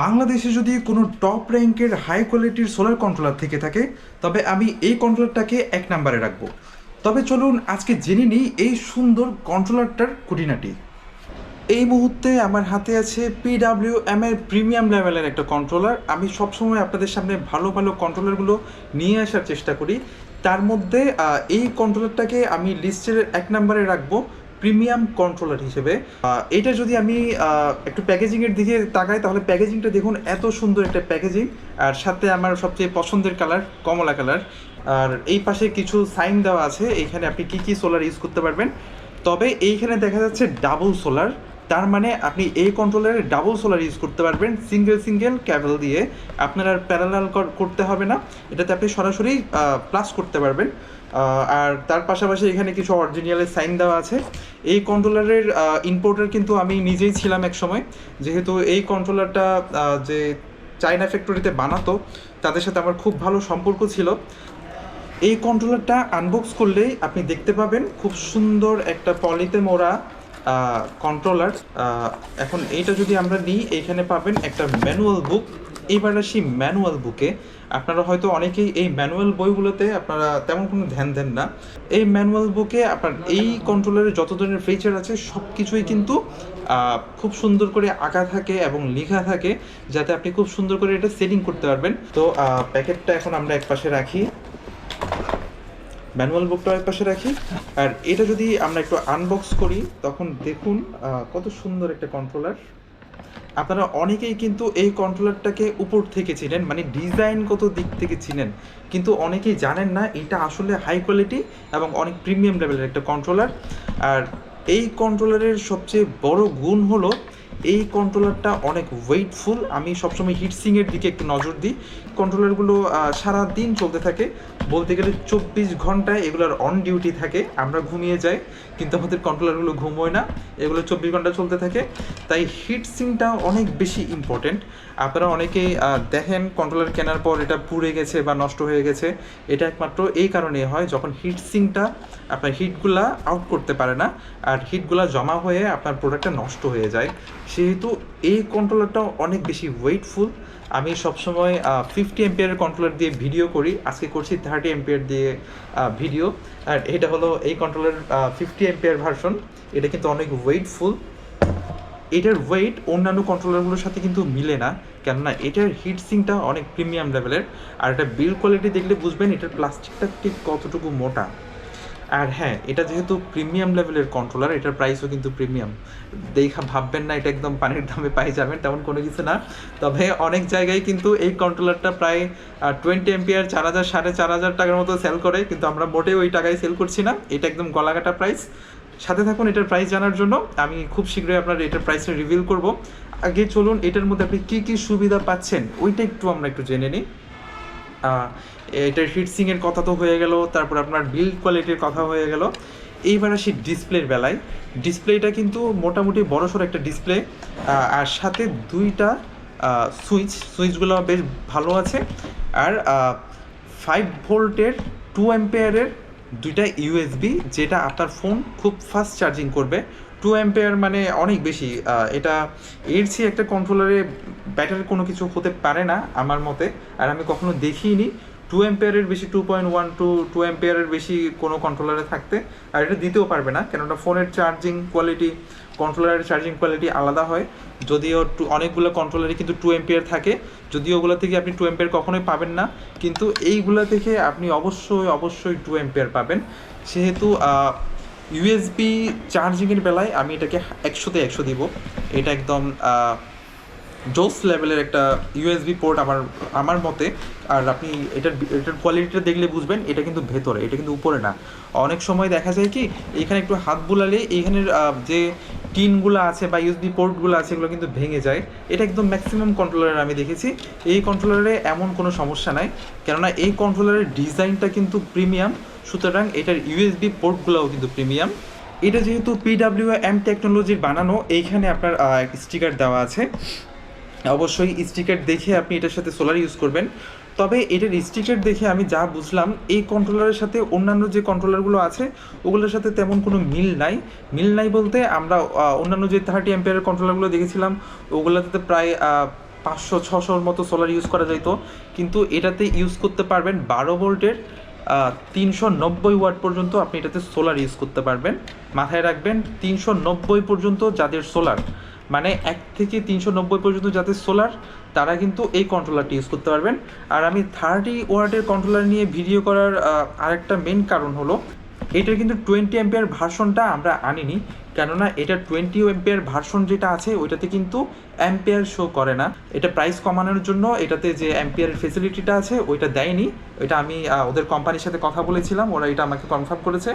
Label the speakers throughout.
Speaker 1: বাংলাদেশে যদি কোনো টপ র্যাঙ্কের হাই কোয়ালিটির সোলার কন্ট্রোলার থেকে থাকে, তবে আমি এই কন্ট্রোলারটাকে এক নাম্বারে রাখব। তবে চলুন আজকে জেনে নিই এই সুন্দর কন্ট্রোলারটার খুঁটিনাটি। এই মুহূর্তে আমার হাতে আছে পিডাব্লিউ এম এর প্রিমিয়াম লেভেলের একটা কন্ট্রোলার আমি সবসময় আপনাদের সামনে ভালো ভালো কন্ট্রোলারগুলো নিয়ে আসার চেষ্টা করি। তার মধ্যে এই কন্ট্রোলারটাকে আমি লিস্টের এক নম্বরে রাখব। প্রিমিয়াম কন্ট্রোলার হিসেবে। এটা যদি আমি একটু প্যাকেজিংয়ের দিকে তাকাই, তাহলে প্যাকেজিংটা দেখুন এত সুন্দর একটা প্যাকেজিং আর সাথে আমার সবচেয়ে পছন্দের কালার কমলা কালার আর এই পাশে কিছু সাইন দেওয়া আছে, এখানে আপনি কি কি সোলার ইউজ করতে পারবেন। তবে এইখানে দেখা যাচ্ছে ডাবল সোলার তার মানে আপনি এই কন্ট্রোলারে ডাবল সোলার ইউজ করতে পারবেন সিঙ্গেল সিঙ্গেল ক্যাবেল দিয়ে। আপনার আর প্যারালাল করতে হবে না। এটাতে আপনি সরাসরি প্লাস করতে পারবেন। আর তার পাশাপাশি এখানে কিছু অরিজিনালের সাইন দেওয়া আছে। এই কন্ট্রোলারের ইম্পোর্টার কিন্তু আমি নিজেই ছিলাম এক সময় যেহেতু এই কন্ট্রোলারটা যে চায়না ফ্যাক্টরিতে বানাতো, তাদের সাথে আমার খুব ভালো সম্পর্ক ছিল। এই কন্ট্রোলারটা আনবক্স করলেই আপনি দেখতে পাবেন খুব সুন্দর একটা পলিতে মোড়া কন্ট্রোলার এখন এইটা যদি আমরা নিই, এইখানে পাবেন একটা ম্যানুয়াল বুক এইবার আসি ম্যানুয়াল বুকে আপনারা হয়তো অনেকেই এই ম্যানুয়াল বইগুলোতে আপনারা তেমন কোনো ধ্যান দেন না। এই ম্যানুয়াল বুকে আপনার এই কন্ট্রোলারের যত ধরনের ফিচার আছে সব কিছুই কিন্তু খুব সুন্দর করে আঁকা থাকে এবং লেখা থাকে, যাতে আপনি খুব সুন্দর করে এটা সেটিং করতে পারবেন। তো প্যাকেটটা এখন আমরা এক পাশে রাখি। ম্যানুয়াল বুকটা এক পাশে রাখি। আর এটা যদি আমরা একটু আনবক্স করি, তখন দেখুন কত সুন্দর একটা কন্ট্রোলার আপনারা অনেকেই কিন্তু এই কন্ট্রোলারটাকে উপর থেকে চিনেন মানে ডিজাইনগত দিক থেকে চিনেন। কিন্তু অনেকেই জানেন না, এটা আসলে হাই কোয়ালিটি এবং অনেক প্রিমিয়াম লেভেলের একটা কন্ট্রোলার আর এই কন্ট্রোলারের সবচেয়ে বড় গুণ হলো, এই কন্ট্রোলারটা অনেক ওয়েটফুল আমি সবসময় হিটসিংয়ের দিকে একটু নজর দিই। কন্ট্রোলারগুলো সারা দিন চলতে থাকে। বলতে গেলে চব্বিশ ঘন্টায় এগুলোর অন ডিউটি থাকে, আমরা ঘুমিয়ে যাই, কিন্তু আমাদের কন্ট্রোলারগুলো ঘুমোয় না, এগুলো চব্বিশ ঘণ্টা চলতে থাকে, তাই হিটসিংটা অনেক বেশি ইম্পর্টেন্ট আপনারা অনেকেই দেখেন কন্ট্রোলার কেনার পর এটা পুড়ে গেছে বা নষ্ট হয়ে গেছে, এটা একমাত্র এই কারণে হয় যখন হিটসিংটা আপনার হিটগুলা আউট করতে পারে না, আর হিটগুলা জমা হয়ে আপনার প্রোডাক্টটা নষ্ট হয়ে যায়। সেহেতু এই কন্ট্রোলারটাও অনেক বেশি ওয়েটফুল আমি সবসময় ফিফটি এমপিয়ারের কন্ট্রোলার দিয়ে ভিডিও করি। আজকে করছি থার্টি এমপিয়ার দিয়ে ভিডিও আর এটা হলো এই কন্ট্রোলার ফিফটি এমপিয়ার ভার্সন এটা কিন্তু অনেক ওয়েটফুল এটার ওয়েট অন্যান্য কন্ট্রোলারগুলোর সাথে কিন্তু মিলে না। কেননা এটার হিট সিংটা অনেক প্রিমিয়াম লেভেলের আর এটা বিল কোয়ালিটি দেখলে বুঝবেন এটার প্লাস্টিকটা ঠিক কতটুকু মোটা। আর হ্যাঁ এটা যেহেতু প্রিমিয়াম লেভেলের কন্ট্রোলার এটার প্রাইসও কিন্তু প্রিমিয়াম দেখা, ভাববেন না, এটা একদম পানির দামে পাই যাবেন, তেমন কোনো কিছু না। তবে অনেক জায়গায় কিন্তু এই কন্ট্রোলারটা প্রায় টোয়েন্টি এমপিআর চার হাজার, সাড়ে চার হাজার টাকার মতো সেল করে, কিন্তু আমরা মোটেও ওই টাকায় সেল করছি না। এটা একদম গলাকাটা প্রাইস সাথে থাকুন, এটার প্রাইস জানার জন্য। আমি খুব শীঘ্রই আপনার এটার প্রাইসটা রিভিল করব। আগে চলুন, এটার মধ্যে আপনি কী কী সুবিধা পাচ্ছেন, ওইটা একটু আমরা একটু জেনে নিই। এটার হিটসিংয়ের কথা তো হয়ে গেল, তারপর আপনার বিল্ড কোয়ালিটির কথা হয়ে গেল। এইবার আসি ডিসপ্লের বেলায়। ডিসপ্লেটা কিন্তু মোটামুটি বড়সড় একটা ডিসপ্লে আর সাথে দুইটা সুইচ। সুইচগুলো বেশ ভালো আছে। আর ফাইভ ভোল্টের টু অ্যাম্পেয়ারের দুইটা ইউএসবি যেটা আপনার ফোন খুব ফাস্ট চার্জিং করবে। টু অ্যাম্পেয়ার মানে অনেক বেশি। এটা এর চেয়ে একটা কন্ট্রোলারে ব্যাটারি কোনো কিছু হতে পারে না আমার মতে। আর আমি কখনো দেখিনি টু অ্যাম্পেয়ারের বেশি two point one two two অ্যাম্পেয়ারের বেশি কোনো কন্ট্রোলারে থাকতে। আর এটা দিতেও পারবে না, কেননা ফোনের চার্জিং কোয়ালিটি কন্ট্রোলারের চার্জিং কোয়ালিটি আলাদা হয়। যদিও টু অনেকগুলো কন্ট্রোলারে কিন্তু টু এম্পিয়ার থাকে। যদিও ওগুলো থেকে আপনি টু এম্পিয়ার কখনোই পাবেন না, কিন্তু এইগুলো থেকে আপনি অবশ্যই অবশ্যই টু এম্পিয়ার পাবেন। সেহেতু ইউএসবি চার্জিংয়ের বেলায় আমি এটাকে একশোতে একশো দিব। এটা একদম জোস লেভেলের একটা ইউএসবি পোর্ট আমার আমার মতে, আর আপনি এটার এটার কোয়ালিটিটা দেখলে বুঝবেন, এটা কিন্তু ভেতরে, এটা কিন্তু উপরে না। অনেক সময় দেখা যায় কি, এখানে একটু হাত বুলালে এইখানের যে টিনগুলো আছে বা ইউএসবি পোর্টগুলো আছে, এগুলো কিন্তু ভেঙে যায়। এটা একদম ম্যাক্সিমাম কন্ট্রোলারে আমি দেখেছি। এই কন্ট্রোলারে এমন কোনো সমস্যা নাই, কেননা এই কন্ট্রোলারের ডিজাইনটা কিন্তু প্রিমিয়াম সুতরাং এটার ইউএসবি পোর্টগুলোও কিন্তু প্রিমিয়াম এটা যেহেতু পিডাব্লিউ এম টেকনোলজির বানানো, এইখানে আপনার স্টিকার দেওয়া আছে। অবশ্যই স্টিকার দেখে আপনি এটার সাথে সোলার ইউজ করবেন। তবে এটার স্টিকার দেখে আমি যা বুঝলাম, এই কন্ট্রোলারের সাথে অন্যান্য যে কন্ট্রোলারগুলো আছে, ওগুলোর সাথে তেমন কোনো মিল নাই। মিল নাই বলতে আমরা অন্যান্য যে থার্টি এম্পিয়ারের কন্ট্রোলারগুলো দেখেছিলাম, ওগুলোতে প্রায় পাঁচশো, ছশোর মতো সোলার ইউজ করা যাইতো। কিন্তু এটাতে ইউজ করতে পারবেন বারো ভোল্টের তিনশো নব্বই ওয়াট পর্যন্ত আপনি এটাতে সোলার ইউজ করতে পারবেন। মাথায় রাখবেন, তিনশো নব্বই পর্যন্ত যাদের সোলার মানে এক থেকে তিনশো নব্বই পর্যন্ত যাতে সোলার তারা কিন্তু এই কন্ট্রোলারটি ইউজ করতে পারবেন। আর আমি থার্টি ওয়ার্ডের কন্ট্রোলার নিয়ে ভিডিও করার আরেকটা মেন কারণ হলো, এটার কিন্তু টোয়েন্টি এম্পিয়ার ভার্সনটা আমরা আনিনি। কেননা এটা টোয়েন্টি এম্পিয়ার ভার্সন যেটা আছে, ওইটাতে কিন্তু অ্যাম্পিয়ার শো করে না। এটা প্রাইস কমানোর জন্য এটাতে যে অ্যাম্পিয়ারের ফেসিলিটিটা আছে, ওইটা দেয়নি। এটা আমি ওদের কোম্পানির সাথে কথা বলেছিলাম, ওরা এটা আমাকে কনফার্ম করেছে।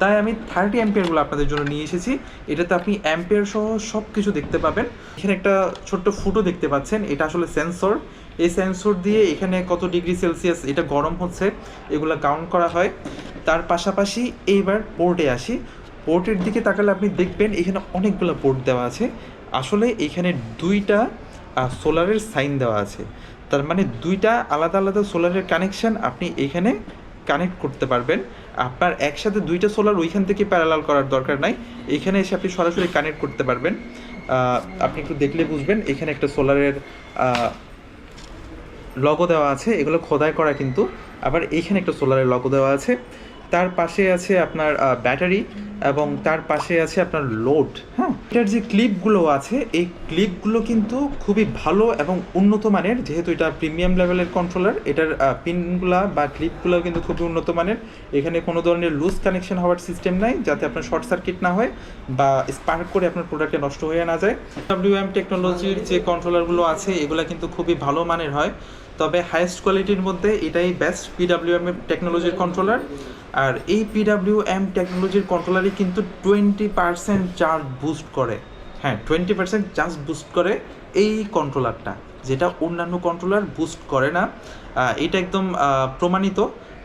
Speaker 1: তাই আমি থার্টি অ্যাম্পিয়ারগুলো আপনাদের জন্য নিয়ে এসেছি। এটাতে আপনি অ্যাম্পিয়ার সহ সব কিছু দেখতে পাবেন। এখানে একটা ছোট্ট ফুটো দেখতে পাচ্ছেন, এটা আসলে সেন্সর এই সেন্সর দিয়ে এখানে কত ডিগ্রি সেলসিয়াস, এটা গরম হচ্ছে, এগুলো কাউন্ট করা হয়। তার পাশাপাশি এইবার পোর্টে আসি। পোর্টের দিকে তাকালে আপনি দেখবেন এখানে অনেকগুলো পোর্ট দেওয়া আছে। আসলে এখানে দুইটা সোলারের সাইন দেওয়া আছে। তার মানে দুইটা আলাদা আলাদা সোলারের কানেকশন আপনি এখানে কানেক্ট করতে পারবেন। আপনার একসাথে দুইটা সোলার ওইখান থেকে প্যারালাল করার দরকার নাই। এখানে এসে আপনি সরাসরি কানেক্ট করতে পারবেন। আপনি একটু দেখলে বুঝবেন, এখানে একটা সোলারের লগো দেওয়া আছে। এগুলো খোদাই করা কিন্তু। আবার এইখানে একটা সোলারের লগো দেওয়া আছে। তার পাশে আছে আপনার ব্যাটারি এবং তার পাশে আছে আপনার লোড। হ্যাঁ এটার যে ক্লিপগুলো আছে, এই ক্লিপগুলো কিন্তু খুবই ভালো এবং উন্নত মানের, যেহেতু এটা প্রিমিয়াম লেভেলের কন্ট্রোলার এটার পিনগুলা বা ক্লিপগুলো কিন্তু খুবই উন্নত মানের। এখানে কোনো ধরনের লুজ কানেকশন হওয়ার সিস্টেম নাই, যাতে আপনার শর্ট সার্কিট না হয় বা স্পার্ক করে আপনার প্রোডাক্টে নষ্ট হয়ে না যায়। ডাব্লিউএম টেকনোলজির যে কন্ট্রোলারগুলো আছে, এগুলো কিন্তু খুবই ভালো মানের হয়। তবে হাইয়েস্ট কোয়ালিটির মধ্যে এটাই বেস্ট পিডাব্লিউএম টেকনোলজির কন্ট্রোলার আর এই পিডাব্লিউএম টেকনোলজির কন্ট্রোলারই কিন্তু টোয়েন্টি পার্সেন্ট চার্জ বুস্ট করে। হ্যাঁ টোয়েন্টি পার্সেন্ট চার্জ বুস্ট করে এই কন্ট্রোলারটা যেটা অন্যান্য কন্ট্রোলার বুস্ট করে না। এটা একদম প্রমাণিত।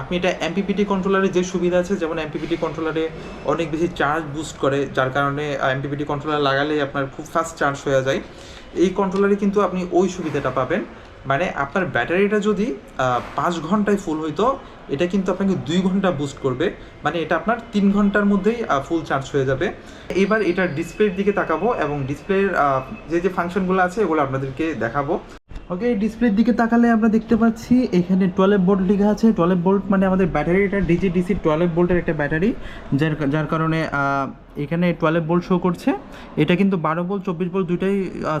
Speaker 1: আপনি এটা এমপিপিটি কন্ট্রোলারে যে সুবিধা আছে, যেমন এমপিপিটি কন্ট্রোলারে অনেক বেশি চার্জ বুস্ট করে, যার কারণে এমপিপিটি কন্ট্রোলার লাগালে আপনার খুব ফাস্ট চার্জ হয়ে যায়। এই কন্ট্রোলারে কিন্তু আপনি ওই সুবিধাটা পাবেন। মানে আপনার ব্যাটারিটা যদি পাঁচ ঘন্টায় ফুল হইতো, এটা কিন্তু আপনাকে দুই ঘণ্টা বুস্ট করবে। মানে এটা আপনার তিন ঘণ্টার মধ্যেই ফুল চার্জ হয়ে যাবে। এবার এটা ডিসপ্লের দিকে তাকাবো এবং ডিসপ্লের যে যে ফাংশনগুলো আছে, এগুলো আপনাদেরকে দেখাবো। ওকে ডিসপ্লের দিকে তাকালে আমরা দেখতে পাচ্ছি এখানে টুয়েলভ ভোল্ট লেখা আছে। টুয়েলভ বোল্ট মানে আমাদের ব্যাটারিটা ডিজি ডিসি টুয়েলভ বোল্টের একটা ব্যাটারি যার যার কারণে এখানে টুয়েলভ বোল্ট শো করছে। এটা কিন্তু বারো বোল্ট চব্বিশ ভোল্ট দুইটাই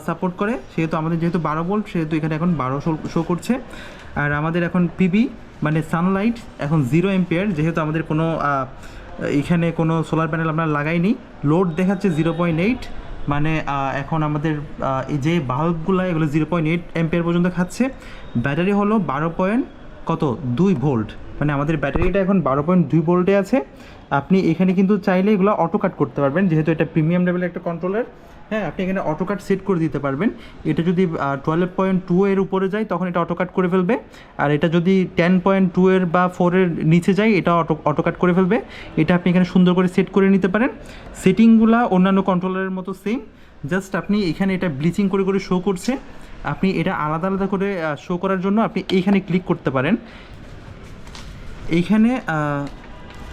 Speaker 1: সাপোর্ট করে। সেহেতু আমাদের যেহেতু বারো বোল্ট সেহেতু এখানে এখন বারো শো করছে। আর আমাদের এখন পিবি মানে সানলাইট এখন জিরো এম্পিয়ার যেহেতু আমাদের কোনো এখানে কোনো সোলার প্যানেল আমরা লাগাইনি। লোড দেখাচ্ছে জিরো পয়েন্ট এইট মানে এখন আমাদের এই যে বাল্বগুলো, এগুলো জিরো পয়েন্ট এইট এম্পিয়ার পর্যন্ত খাচ্ছে। ব্যাটারি হলো বারো পয়েন্ট কত? দুই ভোল্ট। মানে আমাদের ব্যাটারিটা এখন বারো পয়েন্ট দুই ভোল্টে আছে। আপনি এখানে কিন্তু চাইলে এগুলো অটো কাট করতে পারবেন, যেহেতু এটা প্রিমিয়াম লেভেলের একটা কন্ট্রোলার হ্যাঁ আপনি এখানে অটো কাট সেট করে দিতে পারবেন। এটা যদি টুয়েলভ পয়েন্ট টু এর উপরে যায়, তখন এটা অটো কাট করে ফেলবে। আর এটা যদি টেন পয়েন্ট টু এর বা ফোরের নিচে যায়, এটা অটো অটো কাট করে ফেলবে। এটা আপনি এখানে সুন্দর করে সেট করে নিতে পারেন। সেটিংগুলো অন্যান্য কন্ট্রোলারের মতো সেম জাস্ট আপনি এখানে এটা ব্লিচিং করে করে শো করছে। আপনি এটা আলাদা আলাদা করে শো করার জন্য আপনি এইখানে ক্লিক করতে পারেন। এইখানে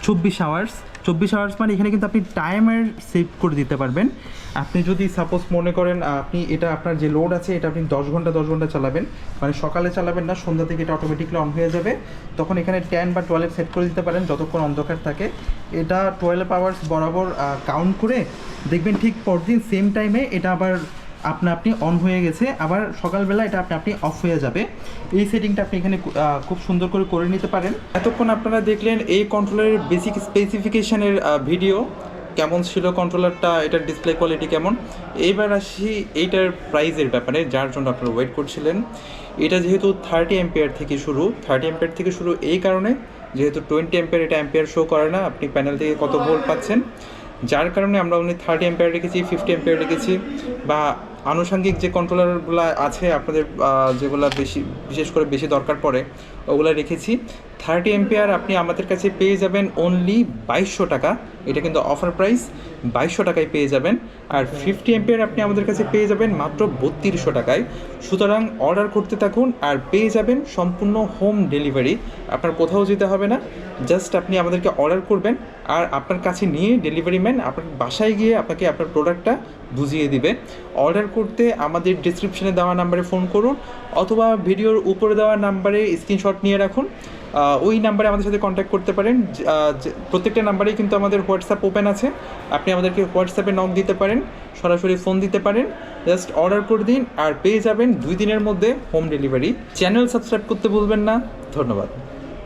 Speaker 1: চব্বিশ আওয়ার্স চব্বিশ আওয়ার্স মানে এখানে কিন্তু আপনি টাইমের সেভ করে দিতে পারবেন। আপনি যদি সাপোজ মনে করেন আপনি এটা আপনার যে লোড আছে, এটা আপনি দশ ঘণ্টা দশ ঘণ্টা চালাবেন। মানে সকালে চালাবেন না, সন্ধ্যা থেকে এটা অটোমেটিকলি অন হয়ে যাবে। তখন এখানে টেন বা টুয়েলভ সেট করে দিতে পারেন, যতক্ষণ অন্ধকার থাকে। এটা টুয়েলভ আওয়ার্স বরাবর কাউন্ট করে দেখবেন ঠিক পরদিন সেম টাইমে এটা আবার আপনা আপনি অন হয়ে গেছে, আবার সকালবেলা এটা আপনি আপনি অফ হয়ে যাবে। এই সেটিংটা আপনি এখানে খুব সুন্দর করে করে নিতে পারেন। এতক্ষণ আপনারা দেখলেন এই কন্ট্রোলারের বেসিক স্পেসিফিকেশনের ভিডিও কেমন ছিল কন্ট্রোলারটা এটার ডিসপ্লে কোয়ালিটি কেমন। এইবার আসি এইটার প্রাইজের ব্যাপারে, যার জন্য আপনারা ওয়েট করছিলেন। এটা যেহেতু থার্টি এম্পিয়ার থেকে শুরু থার্টি এম্পিয়ার থেকে শুরু এই কারণে, যেহেতু টোয়েন্টি এম্পিয়ার এটা এম্পিয়ার শো করে না, আপনি প্যানেল থেকে কত ভোল্ট পাচ্ছেন। যার কারণে আমরা উনি থার্টি এম্পিয়ার রেখেছি ফিফটি এম্পিয়ার রেখেছি, বা আনুষঙ্গিক যে কন্ট্রোলারগুলো আছে, আপনাদের যেগুলো বেশি, বিশেষ করে বেশি দরকার পড়ে, ওগুলো রেখেছি। থার্টি এম্পিয়ার আপনি আমাদের কাছে পেয়ে যাবেন অনলি বাইশশো টাকা। এটা কিন্তু অফার প্রাইস বাইশশো টাকায় পেয়ে যাবেন। আর ফিফটি এম্পিয়ার আপনি আমাদের কাছে পেয়ে যাবেন মাত্র বত্রিশশো টাকায়। সুতরাং অর্ডার করতে থাকুন, আর পেয়ে যাবেন সম্পূর্ণ হোম ডেলিভারি আপনার কোথাও যেতে হবে না। জাস্ট আপনি আমাদেরকে অর্ডার করবেন আর আপনার কাছে নিয়ে ডেলিভারি ম্যান আপনার বাসায় গিয়ে আপনাকে আপনার প্রোডাক্টটা বুঝিয়ে দিবে। অর্ডার করতে আমাদের ডিসক্রিপশনে দেওয়া নাম্বারে ফোন করুন অথবা ভিডিওর উপরে দেওয়া নাম্বারে স্ক্রিনশট নিয়ে রাখুন। ওই নাম্বারে আমাদের সাথে কন্ট্যাক্ট করতে পারেন। প্রত্যেকটা নাম্বারেই কিন্তু আমাদের হোয়াটসঅ্যাপ ওপেন আছে। আপনি আমাদেরকে হোয়াটসঅ্যাপে নক দিতে পারেন, সরাসরি ফোন দিতে পারেন। জাস্ট অর্ডার করে দিন আর পেয়ে যাবেন দুই দিনের মধ্যে হোম ডেলিভারি চ্যানেল সাবস্ক্রাইব করতে ভুলবেন না। ধন্যবাদ।